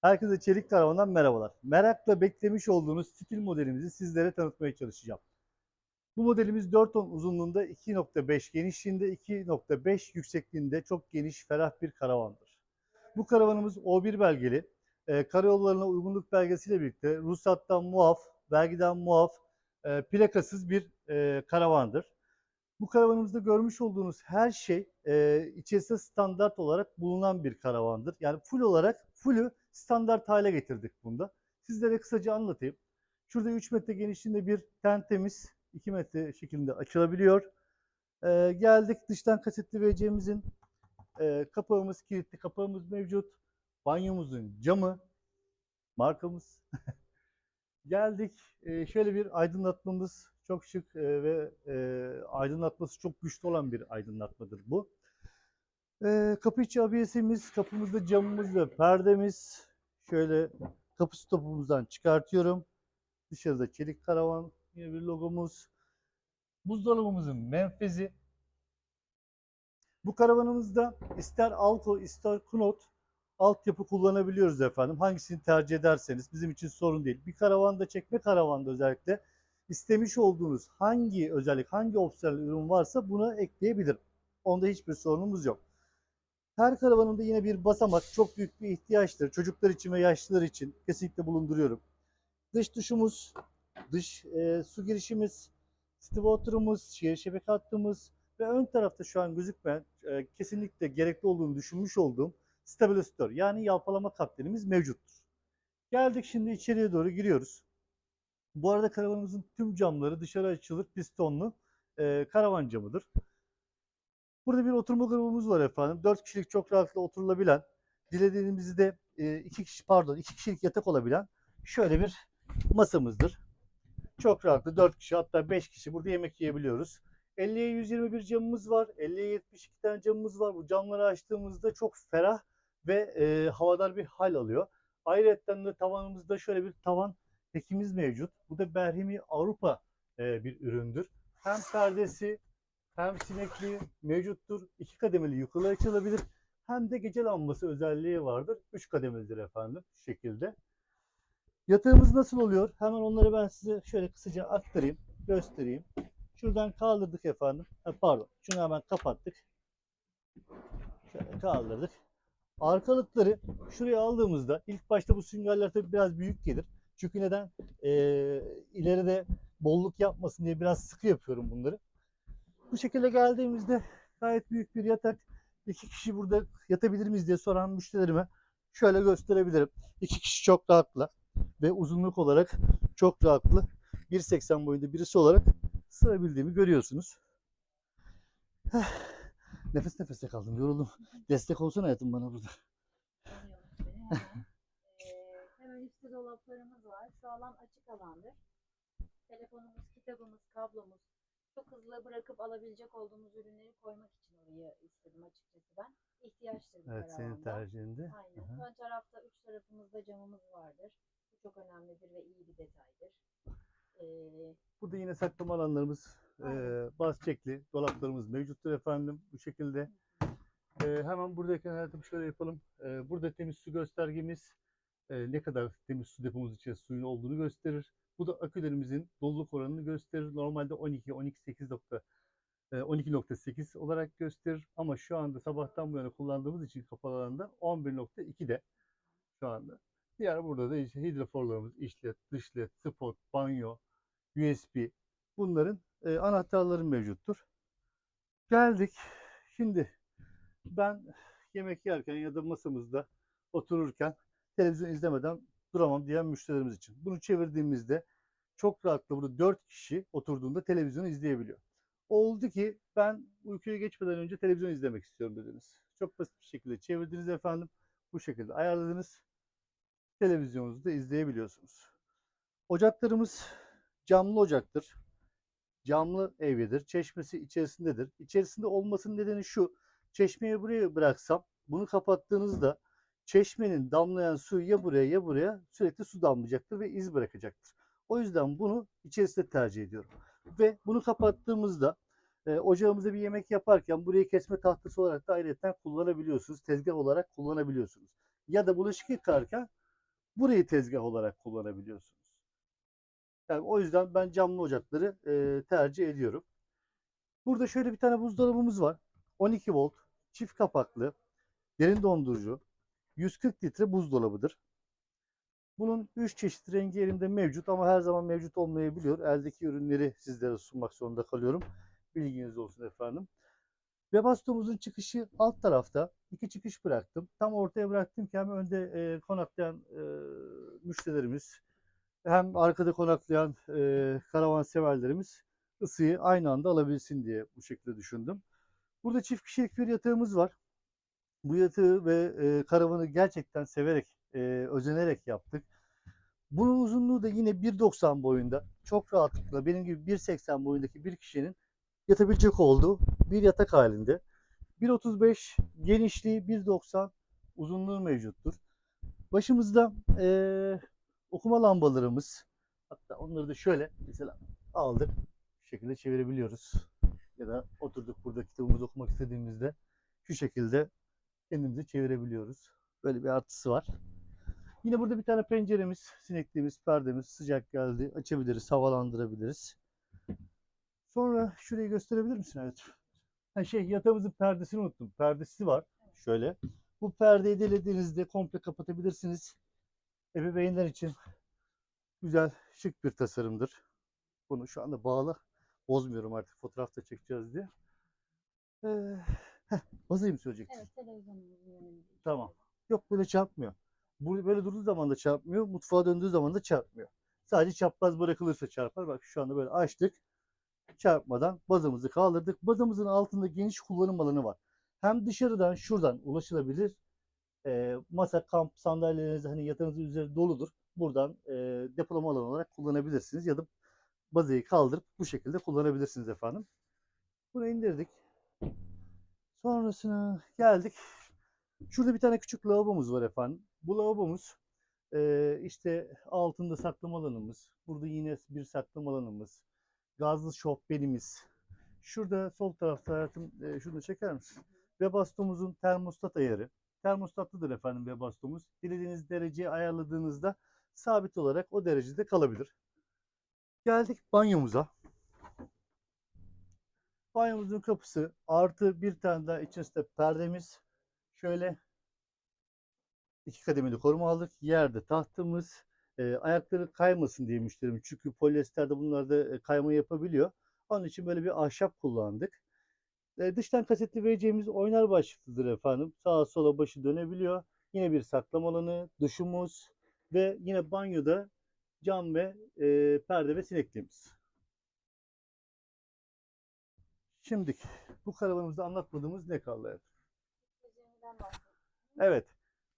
Herkese Çelik Karavan'dan merhabalar. Merakla beklemiş olduğunuz stil modelimizi sizlere tanıtmaya çalışacağım. Bu modelimiz 4 ton uzunluğunda 2.5 genişliğinde 2.5 yüksekliğinde çok geniş ferah bir karavandır. Bu karavanımız O1 belgeli. E, karayollarına uygunluk belgesiyle birlikte ruhsattan muaf, vergiden muaf, e, plakasız bir e, karavandır. Bu karavanımızda görmüş olduğunuz her şey e, içerisinde standart olarak bulunan bir karavandır. Yani full olarak fullü standart hale getirdik bunda. Sizlere kısaca anlatayım. Şurada 3 metre genişliğinde bir tentemiz 2 metre şeklinde açılabiliyor. E, geldik dıştan kasetli VC'mizin e, kapağımız kilitli kapağımız mevcut. Banyomuzun camı markamız. geldik e, şöyle bir aydınlatmamız çok şık e, ve e, aydınlatması çok güçlü olan bir aydınlatmadır bu. E, kapı içi abiyesimiz, kapımızda camımız ve perdemiz. Şöyle kapı stopumuzdan çıkartıyorum. Dışarıda çelik karavan, yine bir logomuz. Buzdolabımızın menfezi. Bu karavanımızda ister Alto ister Knot altyapı kullanabiliyoruz efendim. Hangisini tercih ederseniz bizim için sorun değil. Bir karavanda çekme karavanda özellikle istemiş olduğunuz hangi özellik, hangi opsiyonel ürün varsa buna ekleyebilirim. Onda hiçbir sorunumuz yok. Her karavanımda yine bir basamak çok büyük bir ihtiyaçtır. Çocuklar için ve yaşlılar için kesinlikle bulunduruyorum. Dış duşumuz, dış e, su girişimiz, stivatorumuz, şehir şebeke hattımız ve ön tarafta şu an gözükmeyen e, kesinlikle gerekli olduğunu düşünmüş olduğum stabilizatör yani yalpalama kaptenimiz mevcuttur. Geldik şimdi içeriye doğru giriyoruz. Bu arada karavanımızın tüm camları dışarı açılır pistonlu e, karavan camıdır. Burada bir oturma grubumuz var efendim. 4 kişilik çok rahatlıkla oturulabilen, dilediğimizde e, iki kişi pardon iki kişilik yatak olabilen şöyle bir masamızdır. Çok rahatlı 4 kişi hatta 5 kişi burada yemek yiyebiliyoruz. 50'ye 121 camımız var. 50'ye 72 tane camımız var. Bu camları açtığımızda çok ferah ve e, havadar bir hal alıyor. Ayrıca de tavanımızda şöyle bir tavan tekimiz mevcut. Bu da Berhimi Avrupa e, bir üründür. Hem perdesi hem sinekli mevcuttur. İki kademeli yukarı açılabilir. Hem de gece lambası özelliği vardır. Üç kademelidir efendim şu şekilde. Yatağımız nasıl oluyor? Hemen onları ben size şöyle kısaca aktarayım, göstereyim. Şuradan kaldırdık efendim. Ha, pardon. Şunu hemen kapattık. Şöyle kaldırdık. Arkalıkları şuraya aldığımızda ilk başta bu süngerler tabii biraz büyük gelir. Çünkü neden? Ee, ileride bolluk yapmasın diye biraz sıkı yapıyorum bunları. Bu şekilde geldiğimizde gayet büyük bir yatak. İki kişi burada yatabilir miyiz diye soran müşterilerime şöyle gösterebilirim. İki kişi çok rahatla ve uzunluk olarak çok rahatlı 1.80 boyunda birisi olarak sığabildiğimi görüyorsunuz. Nefes nefese kaldım, yoruldum. Destek olsun hayatım bana burada. Eee, hemen üstte dolaplarımız var. Şu alan açık alandır. Telefonumuz, kitabımız, kablomuz. Çok hızlı bırakıp alabilecek olduğumuz ürünleri koymak için orayı istedim açıkçası ben. İhtiyaçtır bu Evet, senin tercihinde. Aynen. Aha. Ön tarafta üç tarafımızda camımız vardır. Bu çok önemlidir ve iyi bir detaydır. Eee Burada yine saklama alanlarımız, Aynen. eee baz çekli dolaplarımız mevcuttur efendim bu şekilde. Eee, hemen buradayken hayatım şöyle yapalım. Eee, burada temiz su göstergemiz eee, ne kadar temiz su depomuz içerisinde suyun olduğunu gösterir. Bu da akülerimizin doluluk oranını gösterir. Normalde 12, 12.8 nokta, eee, 12.8 olarak gösterir. Ama şu anda sabahtan bu yana kullandığımız için kapalı alanda 11.2'de şu anda. Diğer burada da işte hidroforlarımız, işlet, dışlet, spot, banyo, USB bunların e, anahtarları mevcuttur. Geldik. Şimdi ben yemek yerken ya da masamızda otururken televizyon izlemeden duramam diyen müşterilerimiz için. Bunu çevirdiğimizde çok rahatlıkla burada 4 kişi oturduğunda televizyonu izleyebiliyor. Oldu ki ben uykuya geçmeden önce televizyon izlemek istiyorum dediniz. Çok basit bir şekilde çevirdiniz efendim. Bu şekilde ayarladınız. Televizyonunuzu da izleyebiliyorsunuz. Ocaklarımız camlı ocaktır. Camlı evyedir. Çeşmesi içerisindedir. İçerisinde olmasının nedeni şu. Çeşmeyi buraya bıraksam bunu kapattığınızda çeşmenin damlayan su ya buraya ya buraya sürekli su damlayacaktır ve iz bırakacaktır. O yüzden bunu içerisinde tercih ediyorum. Ve bunu kapattığımızda e, ocağımızda bir yemek yaparken burayı kesme tahtası olarak da ayrıca kullanabiliyorsunuz. Tezgah olarak kullanabiliyorsunuz. Ya da bulaşık yıkarken burayı tezgah olarak kullanabiliyorsunuz. Yani o yüzden ben camlı ocakları e, tercih ediyorum. Burada şöyle bir tane buzdolabımız var. 12 volt, çift kapaklı, derin dondurucu, 140 litre buzdolabıdır. Bunun 3 çeşit rengi elimde mevcut ama her zaman mevcut olmayabiliyor. Eldeki ürünleri sizlere sunmak zorunda kalıyorum. Bilginiz olsun efendim. Webasto'muzun çıkışı alt tarafta. İki çıkış bıraktım. Tam ortaya bıraktım ki hem önde e, konaklayan e, müşterilerimiz hem arkada konaklayan e, karavan severlerimiz ısıyı aynı anda alabilsin diye bu şekilde düşündüm. Burada çift kişilik bir yatağımız var. Bu yatağı ve e, karavanı gerçekten severek, e, özenerek yaptık. Bunun uzunluğu da yine 1.90 boyunda. Çok rahatlıkla benim gibi 1.80 boyundaki bir kişinin yatabilecek olduğu bir yatak halinde. 1.35 genişliği 1.90 uzunluğu mevcuttur. Başımızda eee, okuma lambalarımız hatta onları da şöyle mesela aldık şu şekilde çevirebiliyoruz. Ya da oturduk burada kitabımızı okumak istediğimizde şu şekilde kendimizi çevirebiliyoruz. Böyle bir artısı var. Yine burada bir tane penceremiz, sinekliğimiz, perdemiz sıcak geldi. Açabiliriz, havalandırabiliriz. Sonra şurayı gösterebilir misin? Evet. Ha şey yatağımızın perdesini unuttum. Perdesi var. Şöyle. Bu perdeyi dilediğinizde komple kapatabilirsiniz. Ebeveynler için güzel, şık bir tasarımdır. Bunu şu anda bağlı. Bozmuyorum artık fotoğraf da çekeceğiz diye. Ee, heh, bazayı mı söyleyecektin? Evet televizyonumuzun. Tamam. Yok böyle çarpmıyor. Bu böyle durduğu zaman da çarpmıyor. Mutfağa döndüğü zaman da çarpmıyor. Sadece çapraz bırakılırsa çarpar. Bak şu anda böyle açtık. Çarpmadan bazamızı kaldırdık. Bazamızın altında geniş kullanım alanı var. Hem dışarıdan şuradan ulaşılabilir. E, masa, kamp sandalyeleriniz hani yatağınızın üzeri doludur. Buradan e, depolama alanı olarak kullanabilirsiniz. Ya da bazayı kaldırıp bu şekilde kullanabilirsiniz efendim. Bunu indirdik. Sonrasına geldik. Şurada bir tane küçük lavabomuz var efendim. Bu lavabomuz eee, işte altında saklama alanımız. Burada yine bir saklama alanımız. Gazlı şofbenimiz. Şurada sol tarafta hayatım eee, şunu çeker misin? Webasto'muzun termostat ayarı. Termostatlıdır efendim Webasto'muz. Dilediğiniz dereceyi ayarladığınızda sabit olarak o derecede kalabilir. Geldik banyomuza. Banyomuzun kapısı artı bir tane daha içerisinde perdemiz. Şöyle iki kademeli koruma aldık. Yerde tahtımız. E, ayakları kaymasın diye müşterimiz. Çünkü polyesterde bunlarda e, kayma yapabiliyor. Onun için böyle bir ahşap kullandık. E, dıştan kasetli vereceğimiz oynar başlıklıdır efendim. Sağa sola başı dönebiliyor. Yine bir saklama alanı, duşumuz ve yine banyoda cam ve e, perde ve sinekliğimiz. Şimdi bu karavanımızda anlatmadığımız ne kaldı? hayatım? 220'den bahsettim. Evet.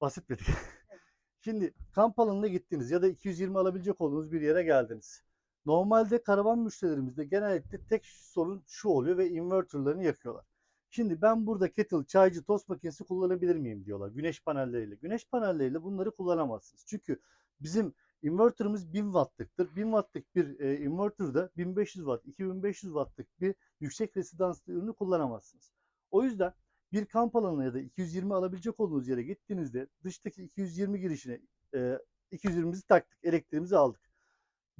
Basit bir. Şimdi kamp alanına gittiniz ya da 220 alabilecek olduğunuz bir yere geldiniz. Normalde karavan müşterilerimizde genellikle tek sorun şu oluyor ve inverterlerini yakıyorlar. Şimdi ben burada kettle, çaycı, tost makinesi kullanabilir miyim diyorlar güneş panelleriyle. Güneş panelleriyle bunları kullanamazsınız. Çünkü bizim inverterimiz 1000 wattlıktır. 1000 wattlık bir e, inverter'da 1500 watt, 2500 wattlık bir yüksek resistanslı ürünü kullanamazsınız. O yüzden bir kamp alanına ya da 220 alabilecek olduğunuz yere gittiğinizde dıştaki 220 girişine e, 220'mizi taktık, elektriğimizi aldık.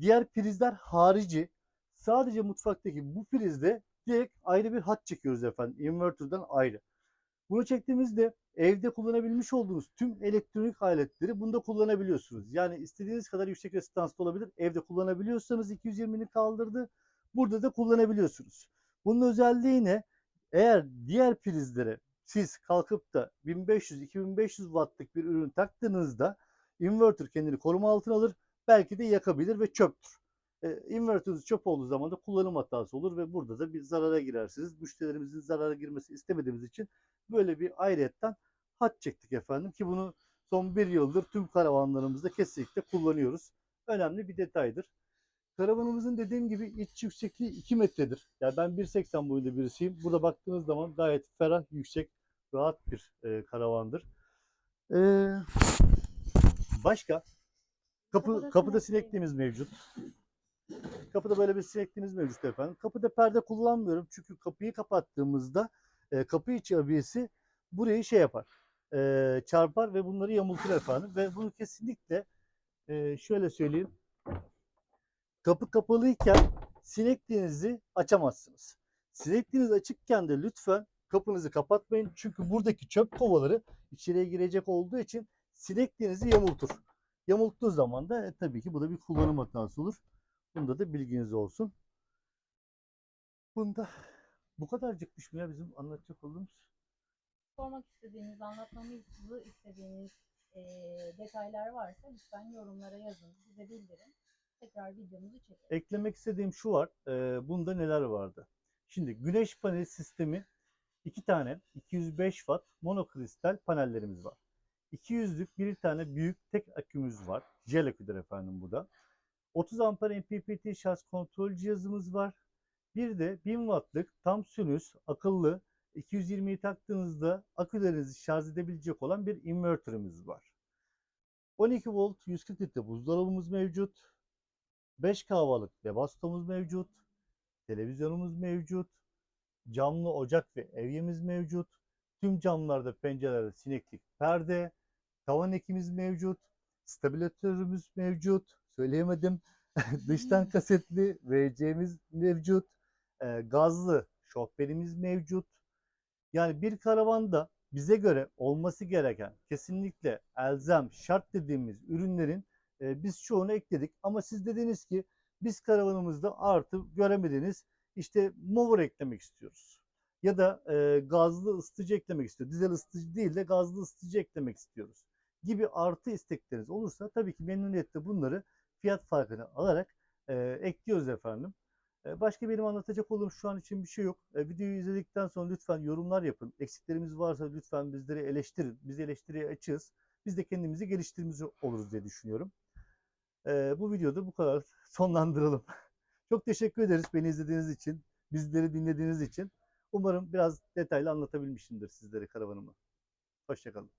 Diğer prizler harici sadece mutfaktaki bu prizde direkt ayrı bir hat çekiyoruz efendim. Inverter'dan ayrı. Bunu çektiğimizde evde kullanabilmiş olduğunuz tüm elektronik aletleri bunda kullanabiliyorsunuz. Yani istediğiniz kadar yüksek resistanslı olabilir. Evde kullanabiliyorsanız 220'ni kaldırdı. Burada da kullanabiliyorsunuz. Bunun özelliği ne? Eğer diğer prizlere siz kalkıp da 1500-2500 wattlık bir ürün taktığınızda inverter kendini koruma altına alır. Belki de yakabilir ve çöptür. E, invertörünüz çöp olduğu zaman da kullanım hatası olur ve burada da bir zarara girersiniz. Müşterilerimizin zarara girmesi istemediğimiz için böyle bir ayrıyetten hat çektik efendim ki bunu son bir yıldır tüm karavanlarımızda kesinlikle kullanıyoruz. Önemli bir detaydır. Karavanımızın dediğim gibi iç yüksekliği 2 metredir. Yani ben 1.80 boyunda birisiyim. Burada baktığınız zaman gayet ferah, yüksek, rahat bir e, karavandır. E, başka? Kapı, Kapıda kapıda sinekli. sinekliğimiz mevcut. Kapıda böyle bir sinekliğimiz mevcut efendim. Kapıda perde kullanmıyorum çünkü kapıyı kapattığımızda e, kapı içi abiyesi burayı şey yapar. e, çarpar ve bunları yamultur efendim. Ve bunu kesinlikle e, şöyle söyleyeyim. Kapı kapalıyken sinekliğinizi açamazsınız. Sinekliğiniz açıkken de lütfen kapınızı kapatmayın. Çünkü buradaki çöp kovaları içeriye girecek olduğu için sinekliğinizi yamultur. Yamulttuğu zaman da e, tabii ki bu da bir kullanım hatası olur. Bunda da bilginiz olsun. Bunda bu kadarcıkmış mı ya bizim anlatacak olduğumuz? Sormak istediğiniz, anlatmamı istediğiniz eee, detaylar varsa lütfen yorumlara yazın, bize bildirin. Tekrar videomuzu çekelim. eklemek istediğim şu var. e, bunda neler vardı? Şimdi güneş paneli sistemi iki tane 205 watt monokristal panellerimiz var. 200'lük bir tane büyük tek akümüz var. Jel aküdür efendim bu da. 30 amper MPPT şarj kontrol cihazımız var. Bir de 1000 wattlık tam sinüs akıllı 220'yi taktığınızda akülerinizi şarj edebilecek olan bir inverterimiz var. 12 volt 140 litre buzdolabımız mevcut. 5 kahvalık Webasto'muz mevcut. Televizyonumuz mevcut. Camlı ocak ve evyemiz mevcut. Tüm camlarda pencerelerde sineklik perde. Tavan ekimiz mevcut. Stabilatörümüz mevcut. Söyleyemedim. Dıştan kasetli VC'miz mevcut. Ee, gazlı şoförimiz mevcut. Yani bir karavanda bize göre olması gereken kesinlikle elzem şart dediğimiz ürünlerin e, biz çoğunu ekledik. Ama siz dediniz ki biz karavanımızda artı göremediğiniz işte mower eklemek istiyoruz. Ya da e, gazlı ısıtıcı eklemek istiyoruz. Dizel ısıtıcı değil de gazlı ısıtıcı eklemek istiyoruz. Gibi artı istekleriniz olursa tabii ki memnuniyetle bunları fiyat farkını alarak e, ekliyoruz efendim. E, Başka benim anlatacak olduğum şu an için bir şey yok. E, Videoyu izledikten sonra lütfen yorumlar yapın. Eksiklerimiz varsa lütfen bizleri eleştirin. Biz eleştiriye açığız. Biz de kendimizi geliştirmiş oluruz diye düşünüyorum. E, bu videoda bu kadar sonlandıralım. Çok teşekkür ederiz beni izlediğiniz için, bizleri dinlediğiniz için. Umarım biraz detaylı anlatabilmişimdir sizlere karavanımı. Hoşçakalın.